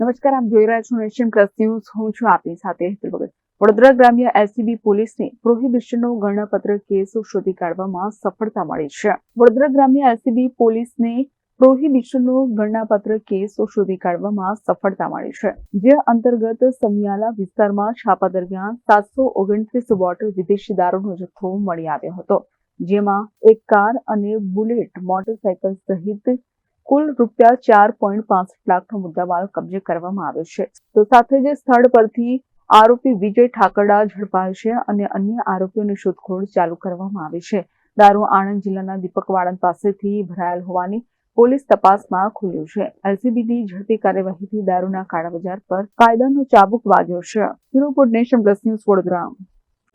નમસ્કાર, આપ જોઈ રહ્યા છો નેશન પ્લસ ન્યૂઝ. હું છું આપની સાથે હેતુ ભગત. વડોદરા ગ્રામ્ય એલસીબી પોલીસને પ્રોહિબિશનનો ગણનાપત્ર કેસ શોધી કાઢવામાં સફળતા મળી છે. વડોદરા ગ્રામ્ય એલસીબી પોલીસને પ્રોહિબિશનનો ગણનાપત્ર કેસ શોધી કાઢવામાં સફળતા મળી છે. જે અંતર્ગત સમિયાલા વિસ્તારમાં છાપા દરમિયાન સાતસો ઓગણત્રીસ બોટલ વિદેશી દારૂનો જથ્થો મળી આવ્યો હતો. જેમાં એક કાર અને બુલેટ, મોટરસાયકલ સહિત કુલ રૂપિયા ચાર પોઈન્ટ પાસઠ લાખનો મુદ્દામાલ કબજે કરવામાં આવ્યો છે. તો સાથે જ સ્થળ પરથી આરોપી વિજય ઠાકરડા ઝડપાયો છે અને અન્ય આરોપીઓની શોધખોળ ચાલુ કરવામાં આવી છે. દારૂ આણંદ જિલ્લાના દીપક વાળંદ પાસેથી ભરાયેલ હોવાની પોલીસ તપાસમાં ખુલ્યું છે. એલસીબીની ઝડપી કાર્યવાહીથી દારૂના કાળા બજાર પર કાયદાનો ચાબુક વાગ્યો છે. Bureau Nation Plus News Vadodara.